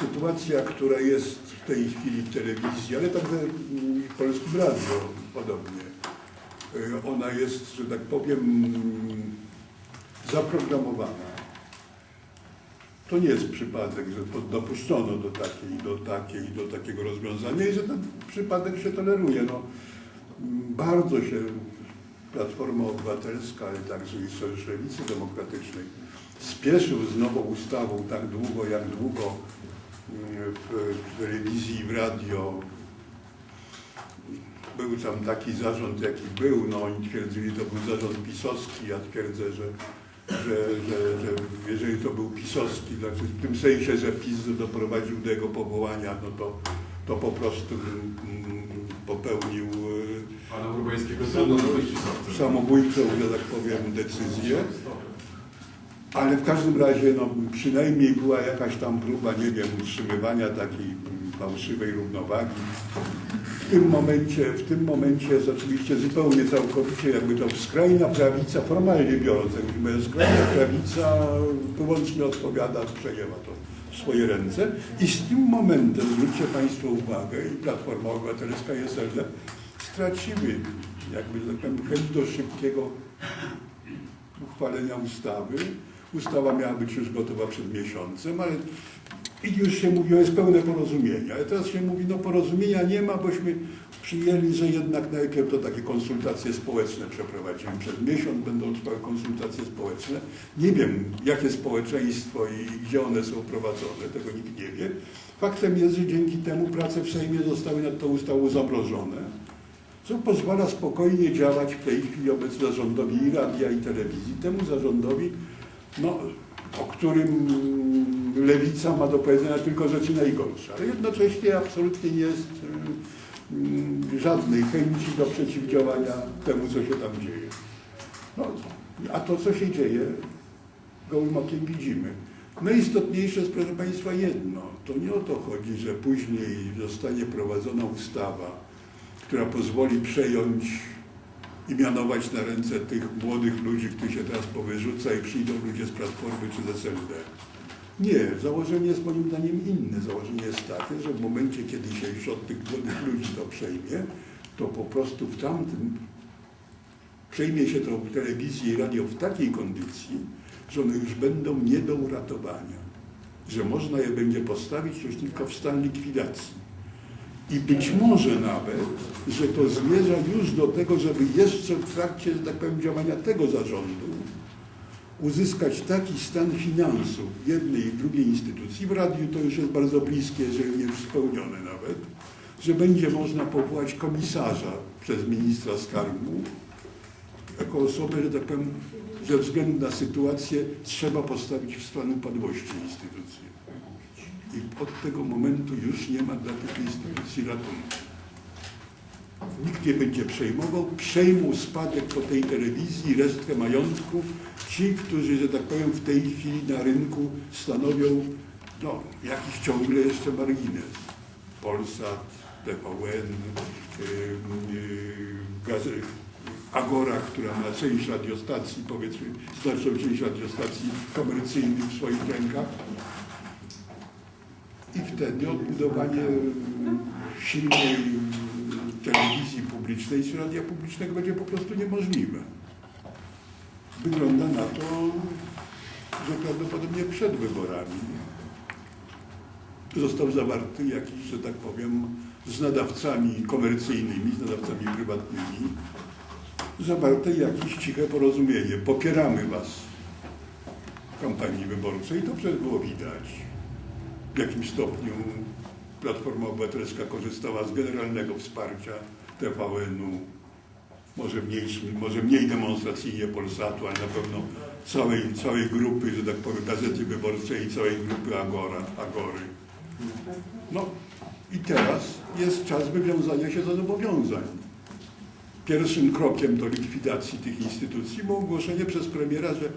sytuacja, która jest w tej chwili w telewizji, ale także w Polskim Radio podobnie, y, ona jest, że tak powiem, zaprogramowana. To nie jest przypadek, że dopuszczono do takiej, do takiej, do takiego rozwiązania i że ten przypadek się toleruje. No, bardzo się Platforma Obywatelska, ale także i Sojusz Lewicy Demokratycznej spieszył z nową ustawą tak długo, jak długo w, telewizji i w radio. Był tam taki zarząd, jaki był. No, oni twierdzili, że to był zarząd pisowski. Ja twierdzę, że, że, że, że jeżeli to był pisowski, znaczy w tym sensie, że PiS doprowadził do jego powołania, no to, to po prostu mm, popełnił y, Pana Europejskiego samobójczą, że tak powiem, decyzję. Ale w każdym razie no, przynajmniej była jakaś tam próba, nie wiem, utrzymywania takiej fałszywej równowagi. W tym momencie, w tym jest oczywiście zupełnie całkowicie jakby to skrajna prawica, formalnie biorąc, jak mówię, skrajna prawica wyłącznie odpowiada, przejęła to w swoje ręce. I z tym momentem, zwróćcie Państwo uwagę, i Platforma Obywatelska SLD straciły jakby chęć do szybkiego uchwalenia ustawy. Ustawa miała być już gotowa przed miesiącem, ale i już się mówiło, jest pełne porozumienie. Ale teraz się mówi, no porozumienia nie ma, bośmy przyjęli, że jednak najpierw to takie konsultacje społeczne przeprowadzimy. Przez miesiąc będą trwały konsultacje społeczne. Nie wiem, jakie społeczeństwo i gdzie one są prowadzone, tego nikt nie wie. Faktem jest, że dzięki temu prace w Sejmie zostały nad tą ustawą zamrożone co pozwala spokojnie działać w tej chwili obecnie zarządowi i radia i telewizji, temu zarządowi, no, o którym lewica ma do powiedzenia tylko rzeczy najgorsze, ale jednocześnie absolutnie nie jest y, żadnej chęci do przeciwdziałania temu, co się tam dzieje. No, a to, co się dzieje, gołym okiem widzimy. Najistotniejsze jest, proszę Państwa, jedno. To nie o to chodzi, że później zostanie prowadzona ustawa, która pozwoli przejąć i mianować na ręce tych młodych ludzi, których się teraz powyrzuca i przyjdą ludzie z Platformy czy z SLD. Nie, założenie jest moim zdaniem inne. Założenie jest takie, że w momencie, kiedy się od tych młodych ludzi to przejmie, to po prostu w tamtym przejmie się to telewizję i radio w takiej kondycji, że one już będą nie do uratowania. Że można je będzie postawić już tylko w stan likwidacji. I być może nawet, że to zmierza już do tego, żeby jeszcze w trakcie, że tak powiem, działania tego zarządu uzyskać taki stan finansów jednej i drugiej instytucji, w radiu to już jest bardzo bliskie, jeżeli nie spełnione nawet, że będzie można powołać komisarza przez ministra skarbu jako osobę, że tak powiem, ze względu na sytuację trzeba postawić w stan upadłości instytucji. I od tego momentu już nie ma dla tych instytucji ratunku. Nikt nie będzie przejmował, przejmą spadek po tej telewizji, resztkę majątku ci, którzy, że tak powiem, w tej chwili na rynku stanowią no, jakiś ciągle jeszcze margines. Polsat, TVN, yy, yy, Agora, która ma część radiostacji, powiedzmy, znaczną część radiostacji komercyjnych w swoich rękach, i wtedy odbudowanie silnej telewizji publicznej czy radia publicznego będzie po prostu niemożliwe. Wygląda na to, że prawdopodobnie przed wyborami został zawarty jakiś, że tak powiem, z nadawcami komercyjnymi, z nadawcami prywatnymi, zawarte jakieś ciche porozumienie. Popieramy Was w kampanii wyborczej. To przecież było widać w jakim stopniu Platforma Obywatelska korzystała z generalnego wsparcia TVN-u, może mniej, może mniej demonstracyjnie Polsatu, ale na pewno całej, całej grupy, że tak powiem, Gazety Wyborczej i całej grupy Agora, Agory. No i teraz jest czas wywiązania się ze zobowiązań. Pierwszym krokiem do likwidacji tych instytucji było ogłoszenie przez premiera, że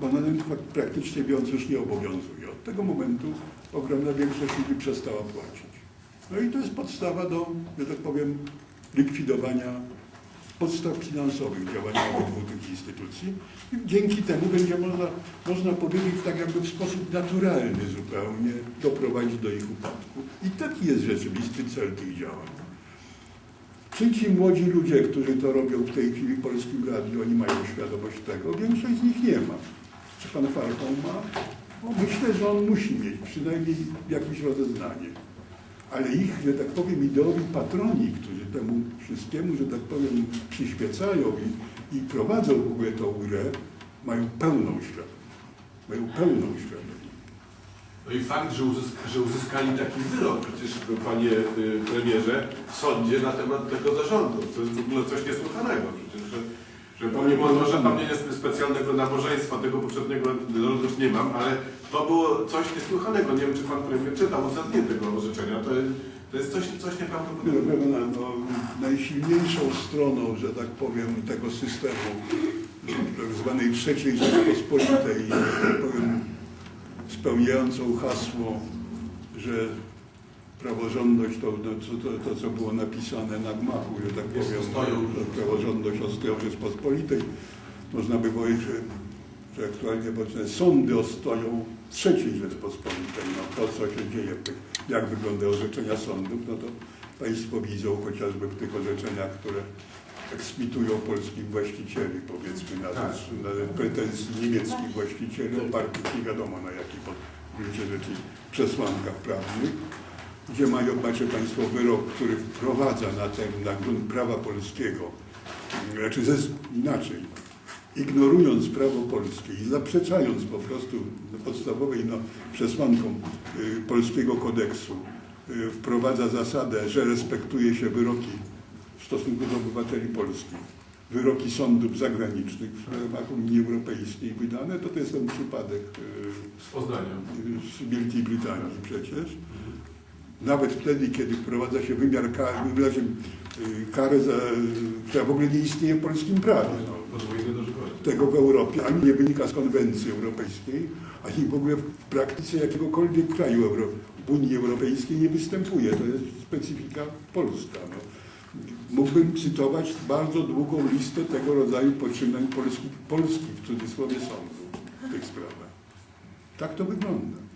abonament praktycznie biorąc już nie obowiązuje. Od tego momentu ogromna większość ludzi przestała płacić. No i to jest podstawa do, że tak powiem, likwidowania podstaw finansowych działania obydwu tych instytucji. I dzięki temu będzie można, można powiedzieć tak jakby w sposób naturalny zupełnie doprowadzić do ich upadku. I taki jest rzeczywisty cel tych działań. Czy ci młodzi ludzie, którzy to robią w tej chwili w Polskim Radiu, oni mają świadomość tego? Większość z nich nie ma. Czy pan Farką ma? No, myślę, że on musi mieć przynajmniej jakieś rozeznanie. Ale ich, że tak powiem, ideowi patroni, którzy temu wszystkiemu, że tak powiem, przyświecają i, i prowadzą w ogóle tą grę, mają pełną świadomość. Mają pełną świadomość. No i fakt, że, uzysk że uzyskali taki wyrok przecież, panie y, premierze, w sądzie na temat tego zarządu. To jest w ogóle coś niesłychanego przecież, że jest specjalnego nabożeństwa, tego poprzedniego również nie mam, ale to było coś niesłychanego. Nie wiem, czy pan premier czytał uzasadnienie tego orzeczenia. To jest, to jest coś, coś No, nieprawdopodobnego. no, no, najsilniejszą stroną, że tak powiem, tego systemu tak zwanej trzeciej Rzeczpospolitej, tak powiem, spełniającą hasło, że praworządność to, no, to, to, to, co było napisane na gmachu, że tak powiem, praworządność ostoją Rzeczpospolitej. Można by powiedzieć, że, że aktualnie powiedzmy, sądy ostoją trzeciej Rzeczpospolitej. No, to, co się dzieje, jak wyglądają orzeczenia sądów, no to Państwo widzą chociażby w tych orzeczeniach, które eksmitują polskich właścicieli, powiedzmy, na, Tak. na pretensji niemieckich właścicieli, opartych nie wiadomo na jakich w gruncie rzeczy przesłankach prawnych, gdzie mają, macie Państwo wyrok, który wprowadza na ten, na grunt prawa polskiego, znaczy ze, inaczej, ignorując prawo polskie i zaprzeczając po prostu podstawowej no, przesłankom y, polskiego kodeksu, y, wprowadza zasadę, że respektuje się wyroki w stosunku do obywateli polskich, wyroki sądów zagranicznych w ramach Unii Europejskiej wydane, to to jest ten przypadek y, Z Poznania. z Wielkiej Brytanii przecież. Nawet wtedy, kiedy wprowadza się wymiar kary, wyraźnie, y, karę, za, która w ogóle nie istnieje w polskim prawie. No. Tego w Europie, ani nie wynika z konwencji europejskiej, ani w ogóle w praktyce jakiegokolwiek kraju Euro, Unii Europejskiej nie występuje. To jest specyfika polska. No. Mógłbym cytować bardzo długą listę tego rodzaju poczynań polskich, polskich w cudzysłowie sądów w tych sprawach. Tak to wygląda.